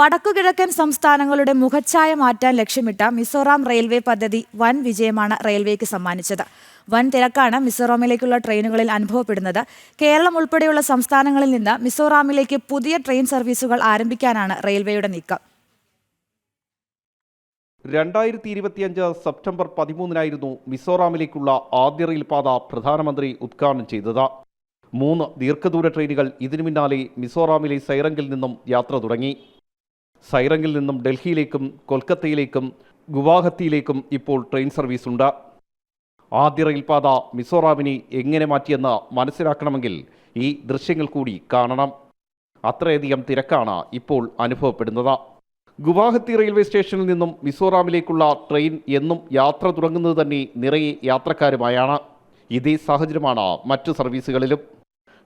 വടക്കുകിഴക്കൻ സംസ്ഥാനങ്ങളുടെ മുഖച്ഛായ മാറ്റാൻ ലക്ഷ്യമിട്ട മിസോറാം റെയിൽവേ പദ്ധതി വൻ വിജയമാണ് റെയിൽവേക്ക് സമ്മാനിച്ചത്. വൻ തിരക്കാണ് മിസോറാമിലേക്കുള്ള ട്രെയിനുകളിൽ അനുഭവപ്പെടുന്നത്. കേരളം ഉൾപ്പെടെയുള്ള സംസ്ഥാനങ്ങളിൽ നിന്ന് മിസോറാമിലേക്ക് പുതിയ ട്രെയിൻ സർവീസുകൾ ആരംഭിക്കാനാണ് റെയിൽവേയുടെ നീക്കം. രണ്ടായിരത്തി ഇരുപത്തിയഞ്ച് സെപ്റ്റംബർ പതിമൂന്നിനായിരുന്നു മിസോറാമിലേക്കുള്ള ആദ്യ റെയിൽപാത പ്രധാനമന്ത്രി ഉദ്ഘാടനം ചെയ്തത്. മൂന്ന് ദീർഘദൂര ട്രെയിനുകൾ ഇതിനു പിന്നാലെ മിസോറാമിലെ സൈറങ്കിൽ നിന്നും യാത്ര തുടങ്ങി. സൈറങ്കിൽ നിന്നും ഡൽഹിയിലേക്കും കൊൽക്കത്തയിലേക്കും ഗുവാഹത്തിയിലേക്കും ഇപ്പോൾ ട്രെയിൻ സർവീസ് ഉണ്ട് ആദ്യ റെയിൽപാത മിസോറാമിനെ എങ്ങനെ മാറ്റിയെന്ന് മനസ്സിലാക്കണമെങ്കിൽ ഈ ദൃശ്യങ്ങൾ കൂടി കാണണം. അത്രയധികം തിരക്കാണ് ഇപ്പോൾ അനുഭവപ്പെടുന്നത്. ഗുവാഹത്തി റെയിൽവേ സ്റ്റേഷനിൽ നിന്നും മിസോറാമിലേക്കുള്ള ട്രെയിൻ എന്നും യാത്ര തുടങ്ങുന്നത് തന്നെ നിറയെ യാത്രക്കാരുമായാണ്. ഇതേ സാഹചര്യമാണ് മറ്റു സർവീസുകളിലും.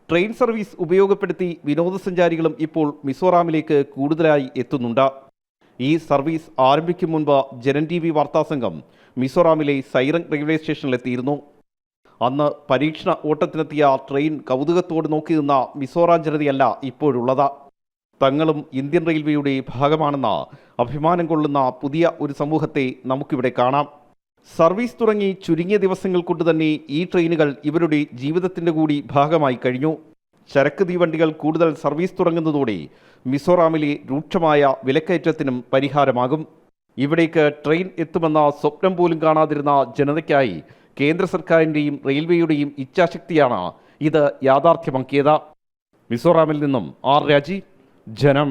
ട്രെയിൻ സർവീസ് ഉപയോഗപ്പെടുത്തി വിനോദസഞ്ചാരികളും ഇപ്പോൾ മിസോറാമിലേക്ക് കൂടുതലായി എത്തുന്നുണ്ട്. ഈ സർവീസ് ആരംഭിക്കും മുൻപ് ജനൻ ടി വി വാർത്താസംഘം മിസോറാമിലെ സൈറങ് റെയിൽവേ സ്റ്റേഷനിലെത്തിയിരുന്നു. അന്ന് പരീക്ഷണ ഓട്ടത്തിനെത്തിയ ട്രെയിൻ കൗതുകത്തോട് നോക്കി നിന്ന മിസോറാം ജനതയല്ല ഇപ്പോഴുള്ളത്. തങ്ങളും ഇന്ത്യൻ റെയിൽവേയുടെ ഭാഗമാണെന്ന അഭിമാനം കൊള്ളുന്ന പുതിയ ഒരു സമൂഹത്തെ നമുക്കിവിടെ കാണാം. സർവീസ് തുടങ്ങി ചുരുങ്ങിയ ദിവസങ്ങൾ കൊണ്ട് തന്നെ ഈ ട്രെയിനുകൾ ഇവരുടെ ജീവിതത്തിന്റെ കൂടി ഭാഗമായി കഴിഞ്ഞു. ചരക്ക് തീവണ്ടികൾ കൂടുതൽ സർവീസ് തുടങ്ങുന്നതോടെ മിസോറാമിലെ രൂക്ഷമായ വിലക്കയറ്റത്തിനും പരിഹാരമാകും. ഇവിടേക്ക് ട്രെയിൻ എത്തുമെന്ന സ്വപ്നം പോലും കാണാതിരുന്ന ജനതയ്ക്കായി കേന്ദ്ര സർക്കാരിന്റെയും റെയിൽവേയുടെയും ഇച്ഛാശക്തിയാണ് ഇത് യാഥാർത്ഥ്യമാക്കിയത്. മിസോറാമിൽ നിന്നും ആർ രാജി ജനം.